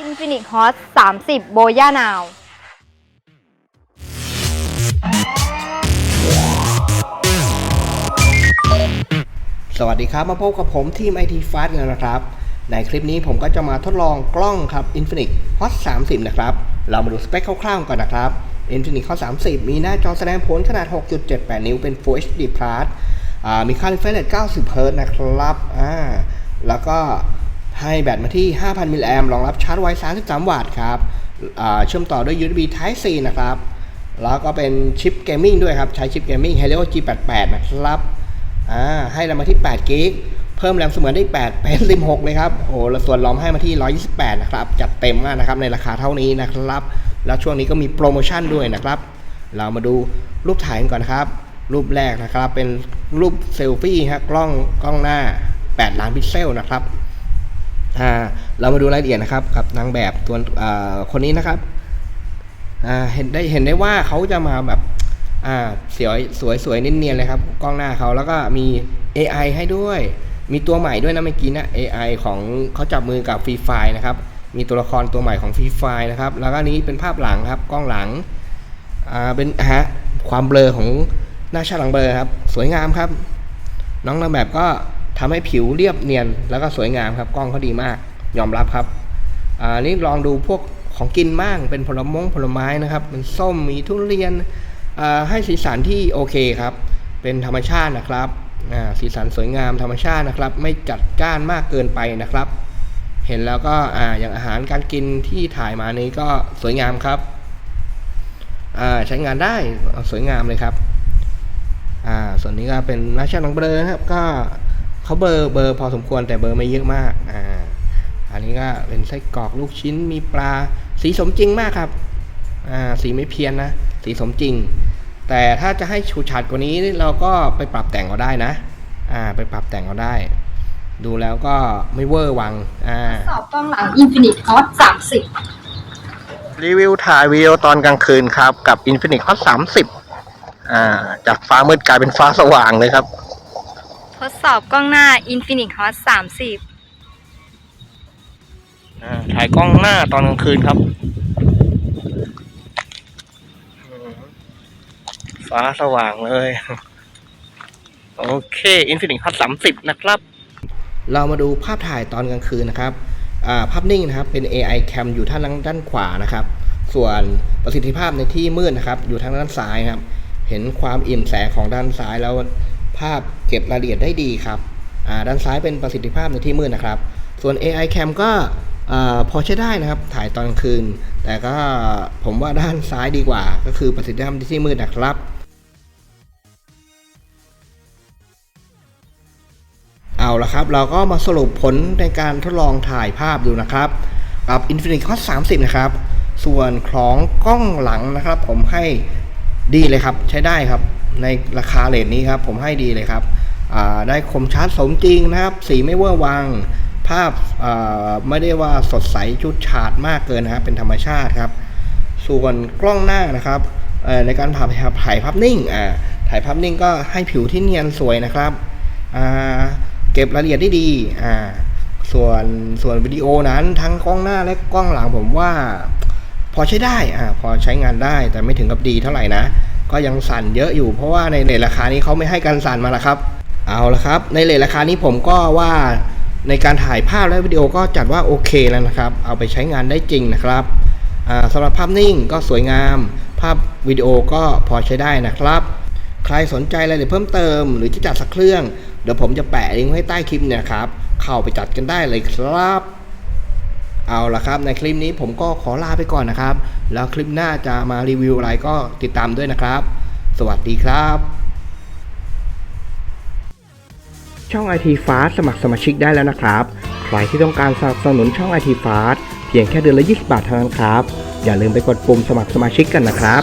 Infinix Hot 30 โบย่านาว สวัสดีครับมาพบกับผมทีม IT Fast กันนะครับ ในคลิปนี้ผมก็จะมาทดลองกล้องครับ Infinix Hot 30 นะครับ เรามาดูสเปคคร่าวๆก่อนนะครับ Infinix Hot 30 มีหน้าจอแสดงผลขนาด 6.78 นิ้วเป็น Full HD Plus มีค่า refresh rate 90 Hz นะครับ แล้วก็ ให้แบตมาที่ 5,000 มิลลิแอมรองรับชาร์จไว 33 วัตต์ครับเชื่อมต่อด้วย USB Type C นะครับ แล้วก็เป็นชิปเกมมิ่งด้วยครับ ใช้ชิปเกมมิ่ง Helio G88 นะครับ ให้แรมมาที่8กิกเพิ่มแรมเสมือนได้ 8 เป็น 16 เลยครับ โอ้ล้วส่วนล้อมให้มาที่ 128 นะครับ จัดเต็มมากนะครับ ในราคาเท่านี้นะครับ แล้วช่วงนี้ก็มีโปรโมชั่นด้วยนะครับ เรามาดูรูปถ่ายกันก่อนครับ รูปแรกนะครับ เป็นรูปเซลฟี่ฮะกล้องกล้องหน้า 8 ล้านพิกเซลนะครับ อ่าเรามาดูรายละเอียดนะครับกับนางแบบตัวคนนี้นะครับอ่าเห็นได้เห็นได้ว่าเขาจะมาแบบอ่าสวยสวยสวยเนียนๆเลยครับกล้องหน้าเขาแล้วก็มี AI ให้ด้วย มีตัวใหม่ด้วยนะเมื่อกี้นะ AI ของเขาจับมือกับฟรีไฟนะครับ มีตัวละครตัวใหม่ของฟรีไฟนะครับ แล้วก็นี้เป็นภาพหลังครับกล้องหลังอ่าเป็นฮะความเบลอของหน้าชาหลังเบลอครับ สวยงามครับ น้องนางแบบก็ ทำให้ผิวเรียบเนียนแล้วก็สวยงามครับกล้องเขาดีมาก ยอมรับครับอ่านี่ลองดูพวกของกินบ้างเป็นผลมงผลไม้นะครับเป็นส้มมีทุเรียนอ่าให้สีสันที่โอเคครับ เป็นธรรมชาตินะครับอ่าสีสันสวยงามธรรมชาตินะครับ ไม่จัดจ้านมากเกินไปนะครับ เห็นแล้วก็อ่าอย่างอาหารการกินที่ถ่ายมานี้ก็สวยงามครับอ่าใช้งานได้สวยงามเลยครับอ่าส่วนนี้ก็เป็นหน้าชาติของเบลอนะครับก็ เขาเบลอร์เบลอร์พอสมควรแต่เบลอร์ไม่เยอะมากอ่าอันนี้ก็เป็นไส้กรอกลูกชิ้นมีปลาสีสมจริงมากครับอ่าสีไม่เพี้ยนนะ สีสมจริง แต่ถ้าจะให้ชูชัดกว่านี้เราก็ไปปรับแต่งเอาได้นะอ่าไปปรับแต่งเอาได้ ดูแล้วก็ไม่เวอร์วังอ่าสอบกล้องหลัง Infinix Hot 30รีวิวถ่ายวิดีโอตอนกลางคืนครับ กับ Infinix Hot 30 อ่า จากฟ้ามืดกลายเป็นฟ้าสว่างเลยครับ ทดสอบกล้องหน้า Infinix Hot 30อ่าถ่ายกล้องหน้าตอนกลางคืนครับ ฟ้าสว่างเลย โอเค Infinix Hot 30 นะครับ เรามาดูภาพถ่ายตอนกลางคืนนะครับอ่าภาพนิ่งนะครับเป็น AI cam อยู่ทางด้านขวานะครับ ส่วนประสิทธิภาพในที่มืดนะครับ อยู่ทางด้านซ้ายครับ เห็นความอิ่มแสงของด้านซ้ายแล้ว ภาพเก็บรายละเอียดได้ดีครับด้านซ้ายเป็นประสิทธิภาพในที่มืดนะครับ ส่วน AI cam ก็พอใช้ได้นะครับถ่ายตอนกลางคืน แต่ก็ผมว่าด้านซ้ายดีกว่า ก็คือประสิทธิภาพในที่มืดนะครับเอาละครับ เราก็มาสรุปผลในการทดลองถ่ายภาพดูนะครับ กับ Infinix Hot 30 นะครับ ส่วนของกล้องหลังนะครับ ผมให้ ดีเลยครับ ใช้ได้ครับ ในราคาเลทนี้ครับ ผมให้ดีเลยครับได้คมชัดสมจริงนะครับ สีไม่เวอร์วัง ภาพไม่ได้ว่าสดใสชุดฉาดมากเกินนะครับ เป็นธรรมชาติครับ ส่วนกล้องหน้านะครับในการถ่ายถ่ายภาพนิ่งถ่ายภาพนิ่งก็ให้ผิวที่เนียนสวยนะครับเก็บรายละเอียดได้ดีส่วนส่วนวิดีโอนั้นทั้งกล้องหน้าและกล้องหลังผมว่า พอใช้ได้อ่าพอใช้งานได้แต่ไม่ถึงกับดีเท่าไหร่นะ ก็ยังสั่นเยอะอยู่เพราะว่าในเลทราคานี้เขาไม่ให้การสั่นมาละครับ เอาละครับ ในเลทราคานี้ผมก็ว่าในการถ่ายภาพและวิดีโอก็จัดว่าโอเคแล้วนะครับ เอาไปใช้งานได้จริงนะครับอ่าสำหรับภาพนิ่งก็สวยงาม ภาพวิดีโอก็พอใช้ได้นะครับ ใครสนใจอะไรเอียดเพิ่มเติม หรือจะจัดสักเครื่อง เดี๋ยวผมจะแปะลิงก์ไว้ใต้คลิปเนี่ยครับ เข้าไปจัดกันได้เลยครับ เอาละครับ ในคลิปนี้ผมก็ขอลาไปก่อนนะครับ แล้วคลิปหน้าจะมารีวิวอะไรก็ติดตามด้วยนะครับ สวัสดีครับ ช่องไอทีฟาสมัครสมาชิกได้แล้วนะครับ ใครที่ต้องการสนับสนุนช่องไอทีฟาสเพียงแค่เดือนละ 20 บาทเท่านั้นครับ อย่าลืมไปกดปุ่มสมัครสมาชิกกันนะครับ